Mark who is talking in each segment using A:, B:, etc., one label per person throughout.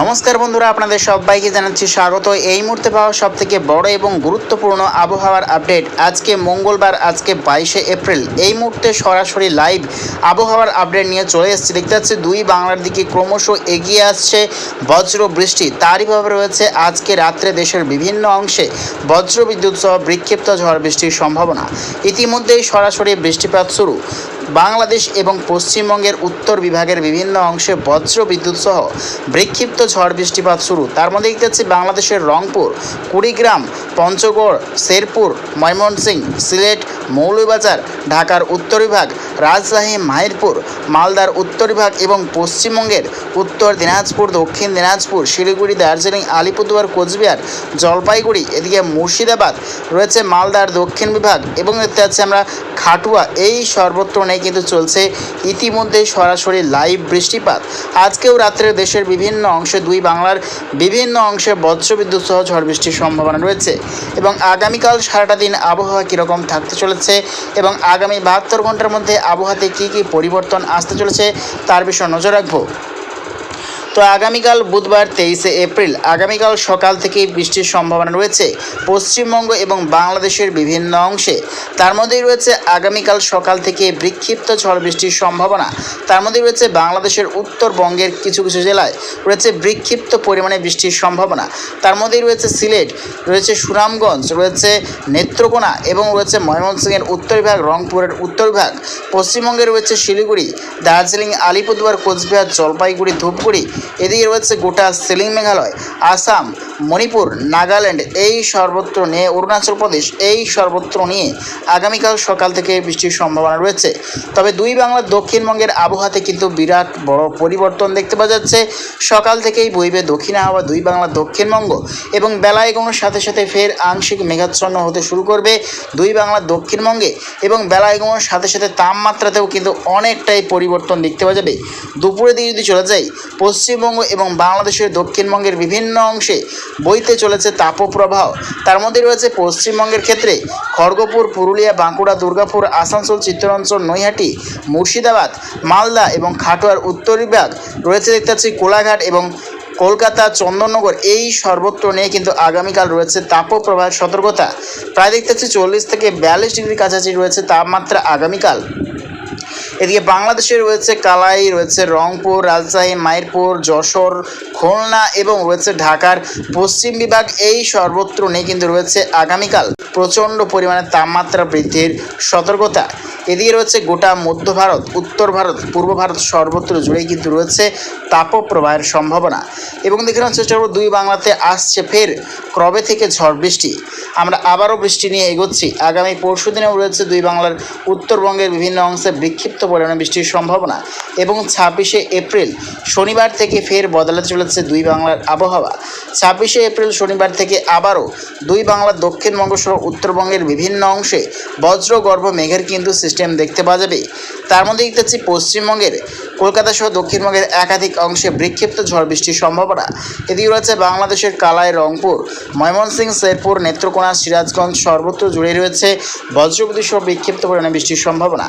A: নমস্কার বন্ধুরা, আপনাদের সবাইকে জানাচ্ছি স্বাগত। এই মুহূর্তে পাওয়া সব থেকে বড় এবং গুরুত্বপূর্ণ আবহাওয়ার আপডেট আজকে মঙ্গলবার, আজকে বাইশে এপ্রিল। এই মুহূর্তে সরাসরি লাইভ আবহাওয়ার আপডেট নিয়ে চলে এসেছি। দেখতে পাচ্ছি দুই বাংলার দিকে ক্রমশ এগিয়ে আসছে বজ্র বৃষ্টি। তারই ভাবে রয়েছে আজকে রাত্রে দেশের বিভিন্ন অংশে বজ্র বিদ্যুৎ সহ বিক্ষিপ্ত ঝড় বৃষ্টির সম্ভাবনা। ইতিমধ্যেই সরাসরি বৃষ্টিপাত শুরু। বাংলাদেশ এবং পশ্চিমবঙ্গের উত্তর বিভাগের বিভিন্ন অংশে বজ্র বিদ্যুৎ সহ বিক্ষিপ্ত ঝড় বৃষ্টিপাত শুরু। তার মধ্যে দেখতে পাচ্ছি বাংলাদেশের রংপুর, কুড়িগ্রাম, পঞ্চগড়, শেরপুর, ময়মনসিংহ, সিলেট, মৌলভীবাজার, ঢাকার উত্তর বিভাগ, রাজশাহী, মাহিরপুর, মালদার উত্তর বিভাগ এবং পশ্চিমবঙ্গের উত্তর দিনাজপুর, দক্ষিণ দিনাজপুর, শিলিগুড়ি, দার্জিলিং, আলিপুরদুয়ার, কোচবিহার, জলপাইগুড়ি, এদিকে মুর্শিদাবাদ, রয়েছে মালদার দক্ষিণ বিভাগ এবং দেখতে পাচ্ছি আমরা খাটুয়া। এই সর্বত্র নেই কিন্তু চলছে ইতিমধ্যে সরাসরি লাইভ বৃষ্টিপাত। আজকেও রাত্রে দেশের বিভিন্ন অংশে দুই বাংলার বিভিন্ন অংশে বজ্রবিদ্যুৎ সহ ঝড় বৃষ্টির সম্ভাবনা রয়েছে এবং আগামীকাল সারাটা দিন আবহাওয়া কীরকম থাকতে চলেছে এবং আগামী বাহাত্তর ঘণ্টার মধ্যে আবহাওয়াতে কী কী পরিবর্তন আসতে চলেছে তার বিষয়ে নজর রাখব। তো আগামীকাল বুধবার তেইশে এপ্রিল, আগামীকাল সকাল থেকেই বৃষ্টির সম্ভাবনা রয়েছে পশ্চিমবঙ্গ এবং বাংলাদেশের বিভিন্ন অংশে। তার মধ্যেই রয়েছে আগামীকাল সকাল থেকে বিক্ষিপ্ত ঝড় বৃষ্টির সম্ভাবনা। তার মধ্যে রয়েছে বাংলাদেশের উত্তরবঙ্গের কিছু কিছু জেলায় রয়েছে বিক্ষিপ্ত পরিমাণে বৃষ্টির সম্ভাবনা। তার মধ্যেই রয়েছে সিলেট, রয়েছে সুনামগঞ্জ, রয়েছে নেত্রকোনা এবং রয়েছে ময়মনসিংহের উত্তর বিভাগ, রংপুরের উত্তর বিভাগ। পশ্চিমবঙ্গে রয়েছে শিলিগুড়ি, দার্জিলিং, আলিপুরদুয়ার, কোচবিহার, জলপাইগুড়ি, ধূপগুড়ি এদিকে রয়েছে গোটা সিলিং মেঘালয়, আসাম, মণিপুর, নাগাল্যান্ড, এই সর্বত্র নিয়ে, অরুণাচল প্রদেশ, এই সর্বত্র নিয়ে আগামীকাল সকাল থেকে বৃষ্টির সম্ভাবনা রয়েছে। তবে দুই বাংলার দক্ষিণবঙ্গের আবহাওয়াতে কিন্তু বিরাট বড় পরিবর্তন দেখতে পাওয়া যাচ্ছে। সকাল থেকেই বইবে দক্ষিণ হাওয়া দুই বাংলার দক্ষিণবঙ্গ এবং বেলা এগোনোর সাথে সাথে ফের আংশিক মেঘাচ্ছন্ন হতে শুরু করবে দুই বাংলার দক্ষিণবঙ্গে এবং বেলা এগোনোর সাথে সাথে তাপমাত্রাতেও কিন্তু অনেকটাই পরিবর্তন দেখতে পাওয়া যাবে। দুপুরের দিকে যদি চলে যাই পশ্চিমবঙ্গ এবং বাংলাদেশের দক্ষিণবঙ্গের বিভিন্ন অংশে বইতে চলেছে তাপপ্রবাহ। তার মধ্যে রয়েছে পশ্চিমবঙ্গের ক্ষেত্রে খড়গপুর, পুরুলিয়া, বাঁকুড়া, দুর্গাপুর, আসানসোল চিত্তরঞ্চল নৈহাটি, মুর্শিদাবাদ, মালদা এবং খাটোয়ার উত্তর বিভাগ। রয়েছে দেখতে পাচ্ছি কোলাঘাট এবং কলকাতা, চন্দননগর এই সর্বত্র নিয়ে কিন্তু আগামীকাল রয়েছে তাপপ্রবাহের সতর্কতা। প্রায় দেখতে পাচ্ছি চল্লিশ থেকে বিয়াল্লিশ ডিগ্রি কাছাকাছি রয়েছে তাপমাত্রা আগামীকাল। এদিকে বাংলাদেশে রয়েছে কালাই, রয়েছে রংপুর, রাজশাহী মায়েরপুর যশোর, খুলনা এবং রয়েছে ঢাকার পশ্চিম বিভাগ। এই সর্বত্র নেই, কিন্তু রয়েছে আগামীকাল প্রচণ্ড পরিমাণে তাপমাত্রা বৃদ্ধির সতর্কতা। এদিকে রয়েছে গোটা মধ্য ভারত, উত্তর ভারত, পূর্ব ভারত সর্বত্র জুড়েই কিন্তু রয়েছে তাপপ্রবাহের সম্ভাবনা। এবং দেখে নেওয়ার চেষ্টা করব, দুই বাংলাতে আসছে ফের ক্রবে থেকে ঝড় বৃষ্টি। আমরা আবারও বৃষ্টি নিয়ে এগোচ্ছি। আগামী পরশু দিনেও রয়েছে দুই বাংলার উত্তরবঙ্গের বিভিন্ন অংশে বিক্ষিপ্ত পরিমাণে বৃষ্টির সম্ভাবনা। এবং ছাব্বিশে এপ্রিল, শনিবার থেকে ফের বদলাতে চলেছে দুই বাংলার আবহাওয়া। ছাব্বিশে এপ্রিল, শনিবার থেকে আবারও দুই বাংলার দক্ষিণবঙ্গ সহ উত্তরবঙ্গের বিভিন্ন অংশে বজ্রগর্ভ মেঘের কিন্তু সিস্টেম দেখতে পাওয়া যাবে? তার মধ্যে দেখতে পাচ্ছি পশ্চিমবঙ্গের কলকাতা সহ দক্ষিণবঙ্গের একাধিক অংশে বিক্ষিপ্ত ঝড় বৃষ্টির সম্ভাবনা। এদিকে রয়েছে বাংলাদেশের কালাই, রংপুর, ময়মনসিংহ, শেরপুর, নেত্রকোনা, সিরাজগঞ্জ সর্বত্র জুড়ে রয়েছে বজ্রবিদ্যুৎ সহ বিক্ষিপ্ত পরিমাণে বৃষ্টির সম্ভাবনা।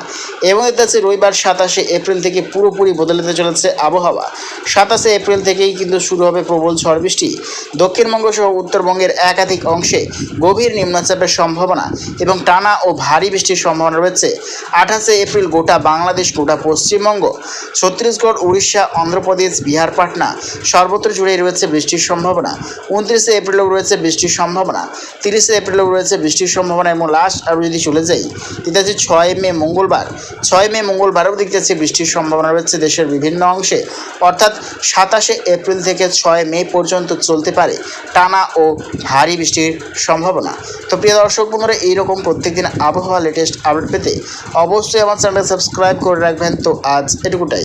A: এবং দেখতে পাচ্ছি রবিবার সাতাশে এপ্রিল থেকে পুরোপুরি বদলাতে চলেছে আবহাওয়া। সাতাশে এপ্রিল থেকেই কিন্তু শুরু হবে প্রবল ঝড় বৃষ্টি। দক্ষিণবঙ্গ সহ উত্তরবঙ্গের একাধিক অংশে গভীর নিম্নচাপের সম্ভাবনা এবং টানা ও ভারী বৃষ্টির সম্ভাবনা রয়েছে। আঠাশে এপ্রিল গোটা বাংলাদেশ গোটা পশ্চিমবঙ্গ, ছত্তিশগড়, উড়িষ্যা, অন্ধ্রপ্রদেশ, বিহার, পাটনা, সর্বত্র জুড়েই রয়েছে বৃষ্টির সম্ভাবনা। উনত্রিশে এপ্রিলও রয়েছে বৃষ্টির সম্ভাবনা। তিরিশে এপ্রিলও রয়েছে বৃষ্টির সম্ভাবনা এবং লাস্ট আরও যদি চলে যাই, এটা হচ্ছে ছয় মে মঙ্গলবার। ছয় মে মঙ্গলবারও দেখতে যাচ্ছে বৃষ্টির সম্ভাবনা রয়েছে দেশের বিভিন্ন অংশে। অর্থাৎ সাতাশে এপ্রিল থেকে ছয় মে পর্যন্ত চলতে পারে টানা ও ভারী বৃষ্টির সম্ভাবনা। তো প্রিয় দর্শক বন্ধুরা, এইরকম প্রত্যেকদিন আবহাওয়া লেটেস্ট আপডেট পেতে অবশ্যই আমার চ্যানেলটা সাবস্ক্রাইব করে রাখবেন। তো আজ এটুকুটাই।